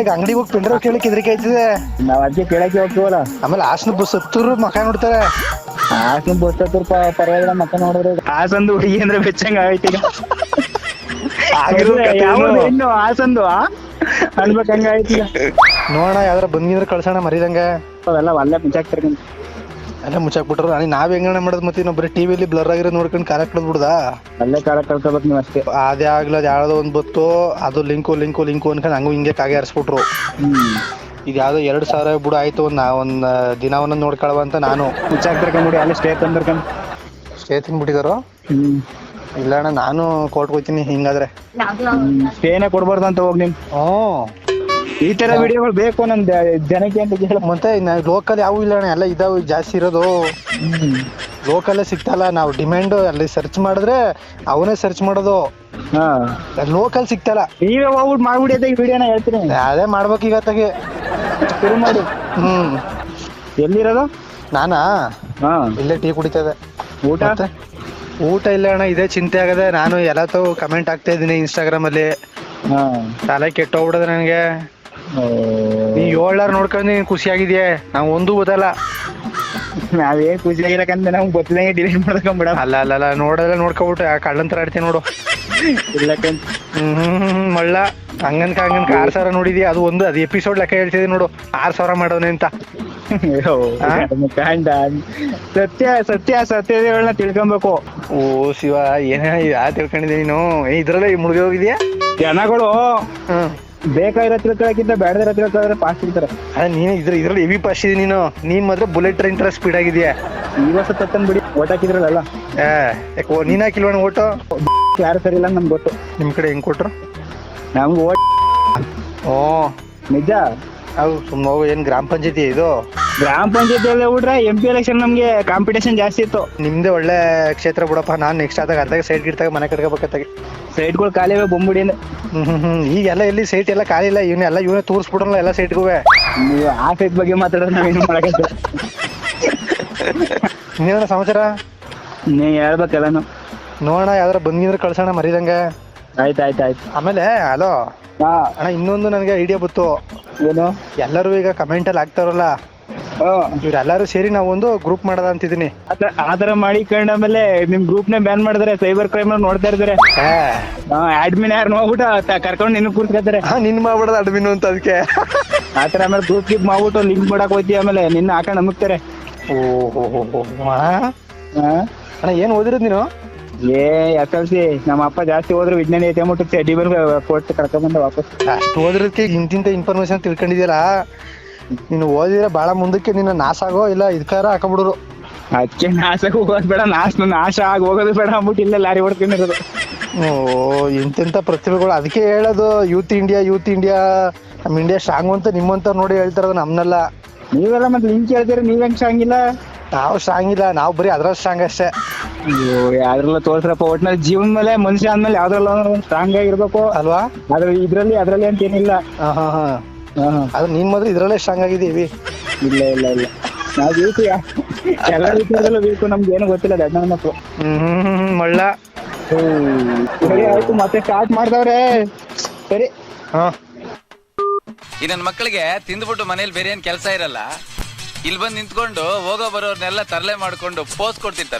ಈಗ ಅಂಗಡಿ ಹೋಗಿ ಪಿಂಡ್ರ ಕೇಳಕ್ ಹೆದರಿಕೆ ಆಯ್ತದೆ. ನಾವ್ ಅಜ್ಜಿ ಕೇಳಕ್ಕೆ ಹೋಗ್ತೀವಲ್ಲ? ಆಮೇಲೆ ಹಾಸನ ಬಸ್ ಹತ್ತೂರು ಮಕ ನೋಡ್ತಾರೆ. ಹಾಸನ ಬಸ್ ಪರವಾಗಿಲ್ಲ ಮಕ್ಕ ನೋಡಿದ್ರೆ ಹಾಸಂದು ಹುಡುಗಿ ಅಂದ್ರೆ ಬೆಚ್ಚಂಗ ಆಗೈತಿ ಇನ್ನು? ಹಾಸಂದು ಆ? ಅನ್ಬೇಕು ಹಂಗ ಆಯ್ತು ಈಗ. ನೋಡೋಣ ಯಾವ್ದಾರ ಬಂದಿದ್ರೆ ಕಳ್ಸೋಣ ಮರಿದಂಗ. ಅವೆಲ್ಲ ಒಳ್ಳೆ ಮುಚ್ಚಾಕ್ತಾರೆ ಎಲ್ಲ ಮುಚ್ಚಾಕ್ಬಿಟ್ರು ನಾನು ನಾವ್ ಹೆಂಗಣ ಮಾಡೋದು ಮತ್ತೆ ನಾವು ಟಿವಿ ಟಿವಿಲಿ ಬ್ಲರ್ ಆಗಿರೋ ನೋಡ್ಕೊಂಡು ಕಾಲ ಬಿಡ್ದಾ? ಅಲ್ಲೇ ಕಾಲ ಕಳ್ಕೊಬೇಕು ನೀವು ಅಷ್ಟೇ. ಅದೇ ಆಗ್ಲಿ ಅದ್ ಯಾವ್ದೋ ಒಂದ್ ಬತ್ತು ಅದು ಲಿಂಕು ಲಿಂಕು ಲಿಂಕು ಅನ್ಕೊಂಡು ಹಂಗೂ ಹಿಂಗೆ ಕಾಗೆ ಹರಿಸ್ಬಿಟ್ರು. ಇದು ಯಾವ್ದೋ ಎರಡ್ ಸಾವಿರ ಬಿಡು ಆಯ್ತು ಒಂದ್ ನಾ- ಒಂದ್ ದಿನ ಒಂದೊಂದ್ ನೋಡ್ಕೊಳವ ಅಂತ ನಾನು. ಮುಚ್ಚಾಕ್ತಾರೆ ನೋಡಿ ಅಲ್ಲೇ ಸ್ಟೇ ತಂದಿರ್ಕೊಂಡು. ಸ್ಟೇ ತಿನ್ಬಿಟ್ಟಿದಾರೋ? ಇಲ್ಲ ಅಣ್ಣ ನಾನು ಕೋರ್ಟ್ ಹೋಗ್ತೀನಿ ಹಿಂಗಾದ್ರೆ. ಸ್ಟೇನೇ ಕೊಡ್ಬಾರ್ದು ಅಂತ ಹೋಗಿ ನಿಮ್ ಹ್ಮ್. ಈ ತರ ವಿಡಿಯೋಗಳು ಬೇಕು ನಮ್ ದ- ಜನಕ್ಕೆ ಅಂತ ಹೇಳ ಮತ್ತೆ ಲೋಕಲ್ ಯಾವ ಇಲ್ಲ ಅಣ್ಣ ಎಲ್ಲ ಇದಾವ ಜಾಸ್ತಿ ಇರೋದು. ಲೋಕಲ್ಲೇ ಸಿಗ್ತಲ್ಲ ನಾವು ಡಿಮ್ಯಾಂಡ್ ಅಲ್ಲಿ ಸರ್ಚ್ ಮಾಡಿದ್ರೆ ಅವನೇ ಸರ್ಚ್ ಮಾಡೋದು. ಹಾ. ಲೋಕಲ್ ಸಿಗ್ತಲ್ಲ ನೀವೇ ಹೋಗ್ಬಿಟ್ಟು ಮಾಡ್ಬಿಡಿ ಅಂತ ಈ ವಿಡಿಯೋನ ಹೇಳ್ತೀನಿ. ಅದೇ ಮಾಡ್ಬೇಕು ಇವತ್ತಾಗೆ ಶುರು ಮಾಡಿ. ಹ್ಮ್. ಎಲ್ಲಿರೋದು? ನಾನಾ? ಹಾ. ಇಲ್ಲೇ ಟೀ ಕುಡಿತದೆ. ಊಟ? ಊಟ ಇಲ್ಲ ಅಣ್ಣ ಇದೇ ಚಿಂತೆ ಆಗದೆ ನಾನು ಎಲ್ಲತ್ತೂ ಕಮೆಂಟ್ ಆಗ್ತಾ ಇದ್ದೀನಿ ಇನ್ಸ್ಟಾಗ್ರಾಮ್ ಅಲ್ಲಿ. ಹಾ. ತಲೆ ಕೆಟ್ಟೋಗ್ಬಿಡೋದು ನನಗೆ. ನೀ ಏಳಾರು ನೋಡ್ಕೊಂಡು ನೀನ್ ಖುಷಿ ಆಗಿದ್ಯಾ ನಾವು ಒಂದು ಓದಲ್ಲ ನಾವೇ ಖುಷಿ ಆಗಿರಕಂತ ನಮ್ಗೆ ಗೊತ್ತಿಲ್ಲ ಡಿಲೀಟ್ ಮಾಡ್ಕೊಂಬಿಡ ಅಲ್ಲ ಅಲ್ಲ ಅಲ್ಲ ನೋಡಲ್ಲ ನೋಡ್ಕೊಬಿಟ್ಟು ಆ ಕಳ್ಳಂತರ ಆಡ್ತೀನಿ ನೋಡು. ಇಲ್ಲಕಂತ. ಹ್ಮ್ ಮಳ್ಳ ಹಂಗನ್ಕ ಹಂಗನ್ಕ ಆರ್ ಸಾವಿರ ನೋಡಿದ್ಯಾ? ಅದು ಒಂದು ಅದು ಎಪಿಸೋಡ್ ಲೆಕ್ಕ ಹೇಳ್ತಿದ್ದೆ ನೋಡು. ಆರ್ ಸಾವಿರ ಮಾಡೋನೆ ಅಂತ. ಸತ್ಯ ಕಾಂಡ. ಸತ್ಯ ಸತ್ಯ ಸತ್ಯಗಳನ್ನ ತಿಳ್ಕೊಬೇಕು. ಓ ಶಿವ ಏನ ಯಾ ತಿಳ್ಕೊಂಡಿದ್ದೆ ನೀನು? ಏ ಇದ್ರಲ್ಲೇ ಮುಳುಗಿ ಹೋಗಿದ್ಯಾ? ಜನಗಳು ಹ್ಮ್. ಬೇಕಾಗಿರೋ ತಿಳ್ಕೊಳಕ್ಕಿಂತ ಬೇಡದಿರೋ ತಿಳ್ಕೊಳ್ಳೋದ್ರೆ ಫಾಸ್ಟ್ ಇರ್ತಾರೆ. ಅದೇ ನೀನು ಇದ್ರ ಇದ್ರಲ್ಲಿ ಹೆವಿ ಫಾಸ್ಟ್ ಇದೀನಿ ನೀನು. ನೀನ್ ಮಾತ್ರ ಬುಲೆಟ್ ಟ್ರೈನ್ ತರ ಸ್ಪೀಡ್ ಆಗಿದ್ಯಾ ಈ ವರ್ಷ ತತ್ತನ್ ಬಿಡಿ ಓಟ್ ಹಾಕಿದ್ರಲ್ಲ. ಏ ಯಾಕೆ ಓ- ನೀನ್ ಹಾಕಿಲ್ವಣ ಓಟು? ಯಾರು ಸರಿ ಇಲ್ಲ ನಮ್ಗೆ ಗೊತ್ತು. ನಿಮ್ ಕಡೆ ಹೆಂಗ್ ಕೊಟ್ರು? ನಮ್ಗೆ ಓಟ್ ಓ. ನಿಜ? ಅವು ಸುಮ್ಮ ಏನ್ ಗ್ರಾಮ ಪಂಚಾಯತಿ ಇದು? ಗ್ರಾಮ ಪಂಚಾಯತ್ ಅಲ್ಲಿ ಹುಡ್ರ ಎಂ ಪಿ ಎಲೆಕ್ಷನ್ ನಮ್ಗೆ ಕಾಂಪಿಟೇಷನ್ ಜಾಸ್ತಿ ಇತ್ತು. ನಿಮ್ದೇ ಒಳ್ಳೆ ಕ್ಷೇತ್ರ ಬಿಡಪ್ಪ. ನಾನ್ ನೆಕ್ಸ್ಟ್ ಆದಾಗ ಅರ್ಧಾಗ ಸೈಟ್ ಗಿಡ್ತಾಗ ಮನೆ ಕಟ್ಕೋಬೇಕಾಗಿ ಸೈಟ್ಗಳು ಖಾಲಿ ಇವೆ ಬೊಂಬುಡಿ ಹ್ಮ್ ಹ್ಮ್ ಹ್ಮ್. ಈಗೆಲ್ಲ ಇಲ್ಲಿ ಸೈಟ್ ಎಲ್ಲ ಖಾಲಿ ಇಲ್ಲ. ಇವನ್ನೆಲ್ಲ ಇವನೇ ತೋರಿಸ್ಬಿಡಲ್ಲ ಎಲ್ಲ ಸೈಟ್ಗೂ ನೀವು ಆ ಸೈಟ್ ಬಗ್ಗೆ ಮಾತಾಡೋದು ನಾವೇನು ಮಾಡಕ್ಕೆ ಇನ್ನೇನ ಸಮಾಚಾರ? ನೀ ಹೇಳ್ಬೇಕೆಲ್ಲನು ನೋಡೋಣ ಯಾವ್ದಾರ ಬಂದಿದ್ರೆ ಕಳ್ಸೋಣ ಮರಿದಂಗೆ. ಆಯ್ತು ಆಯ್ತು ಆಯ್ತು. ಆಮೇಲೆ ಹಲೋ? ಹಾ. ಅಣ್ಣ ಇನ್ನೊಂದು ನನಗೆ ಐಡಿಯಾ ಬಂತು. ಏನು? ಎಲ್ಲರೂ ಈಗ ಕಮೆಂಟಲ್ಲಿ ಹಾಕ್ತಾರಲ್ಲ. ಇವ್ರೆಲ್ಲರೂ ಸೇರಿ ನಾವು ಒಂದು ಗ್ರೂಪ್ ಮಾಡದ ಅಂತಿದ್ದೀನಿ ಅದ- ಆ ತರ ಮಾಡಿಕೊಂಡ ಆಮೇಲೆ ನಿಮ್ ಗ್ರೂಪ್ ನೇ ಬ್ಯಾನ್ ಮಾಡಿದ್ರೆ ಸೈಬರ್ ಕ್ರೈಮ್ ನೋಡ್ತಾ ಇರ್ತಾರೆ. ಅಡ್ಮಿನ್ ಯಾರು ನೋಡ್ಬಿಟ್ಟು ತ- ಕರ್ಕೊಂಡು ನಿನ್ ಕೂರ್ಸ್ಕೊತಾರೆ ಹಾ ನಿನ್ ಮಾಡ್ಬಿಡದ ಅಡ್ಮಿನ್ ಅಂತ ಅದಕ್ಕೆ ಆತರ ತರ ಆಮೇಲೆ ಗ್ರೂಪ್ ಗಿಪ್ ಮಾಡ್ಬಿಟ್ಟು ಲಿಂಕ್ ಮಾಡಕ್ ಹೋಯ್ತಿ ಆಮೇಲೆ ನಿನ್ನ ಹಾಕೊಂಡ್ ಹೋ ಅಣ್ಣ ಏನ್ ಓದಿರೋದು ನೀನು? ಏ ಎಸ್ ಎಲ್ ಸಿ ನಮ್ಮ ಅಪ್ಪ ಜಾಸ್ತಿ ಹೋದ್ರೆ ವಿಜ್ಞಾನಿ ಐತೆ ಅಂದ್ಬಿಟ್ಟು ಚಡ್ಡಿ ಬರ್ ಕೊಟ್ಟು ಕರ್ಕೊಂಡ್ ವಾಪಸ್. ಅಷ್ಟು ಓದಿರೋದಕ್ಕೆ ಇಂತಿಂತ ಇನ್ಫಾರ್ಮೇಶನ್ ತಿಳ್ಕೊಂಡಿದ್ಯಲ್ಲ ನೀನು ಓದಿದ್ರೆ ಬಹಳ ಮುಂದಕ್ಕೆ ನಿನ್ನ ನಾಶ ಆಗೋ ಇಲ್ಲ ಇದಕ್ಕಾರ ಹಾಕಬಿಡೋರು ಅದಕ್ಕೆ ನಾಶ ಹೋಗೋದ್ ಬೇಡ ನಾಶ ನಾಶ ಆಗಿ ಹೋಗೋದು ಬೇಡ ಅಂದ್ಬಿಟ್ಟು ಇಲ್ಲ ಲಾರಿ ಹೊಡ್ಕೊಂಡಿರೋದು ಓ ಇಂತಿಂತ ಪ್ರತಿಭೆಗಳು. ಅದಕ್ಕೆ ಹೇಳೋದು ಯೂತ್ ಇಂಡಿಯಾ ಯೂತ್ ಇಂಡಿಯಾ ನಮ್ ಇಂಡಿಯಾ ಸ್ಟ್ರಾಂಗ್ ಅಂತ ನಿಮ್ಮಂತ ನೋಡಿ ಹೇಳ್ತಾರದು ನಮ್ನೆಲ್ಲ. ನೀವೆಲ್ಲ ಮತ್ತೆ ಲಿಂಕ್ ಹೇಳ್ತೀರಿ ನೀವ್ ಹೆಂಗ್ ಹಂಗಿಲ್ಲ ನಾವು ಸ್ಟ್ರಾಂಗ್ ಇಲ್ಲ ನಾವು ಬರೀ ಅದ್ರಲ್ಲಿ ಸ್ಟ್ರಾಂಗ್ ಅಷ್ಟೇ. ಅಯ್ಯೋ ಯಾವ್ದ್ರಲ್ಲ ತೋರ್ಸ್ರಪ್ಪ ಒಟ್ನಲ್ಲಿ ಜೀವನ ಮೇಲೆ ಮನುಷ್ಯ ಅಂದ್ಮೇಲೆ ಯಾವ್ದ್ರಲ್ಲ ಸ್ಟ್ರಾಂಗ್ ಆಗಿರ್ಬೇಕು. ಅಲ್ವಾ? ಆದ್ರೆ ಇದ್ರಲ್ಲಿ ಅದ್ರಲ್ಲಿ ಅಂತ ಏನಿಲ್ಲ ಹಾ ಹಾ ಹಾ. ಅದು ನೀನ್ ಮಾತ್ರ ಇದ್ರಲ್ಲೇ ಸ್ಟ್ರಾಂಗ್ ಆಗಿದ್ದೀವಿ. ಇಲ್ಲ ಇಲ್ಲ ಇಲ್ಲ. ನಾವ್ ಬೇಕು ಎಲ್ಲ ರೀತಿಯಲ್ಲೂ ಬೇಕು ನಮ್ಗೆ ಏನು ಗೊತ್ತಿಲ್ಲ ದಡ್ಡ ಮಕ್ಕಳು ಹ್ಮ್ ಹ್ಮ್ ಹ್ಮ್. ಹ್ಮ್, ಮಳ್ಳ ಸರಿ ಆಯ್ತು ಮತ್ತೆ ಸ್ಟಾರ್ಟ್ ಮಾಡ್ದವ್ರೆ. ಸರಿ. ಹಾ. ಈ ನನ್ನ ಮಕ್ಕಳಿಗೆ ತಿಂದ್ಬಿಟ್ಟು ಮನೇಲಿ ಬೇರೆ ಏನ್ ಕೆಲಸ ಇರಲ್ಲ? ಇಲ್ಲಿ ಬಂದು ನಿಂತ್ಕೊಂಡು ಹೋಗೋ ಬರೋರ್ನೆಲ್ಲ ತರಲೆ ಮಾಡ್ಕೊಂಡು ಪೋಸ್ ಕೊಡ್ತಿರ್ತಾರೆ.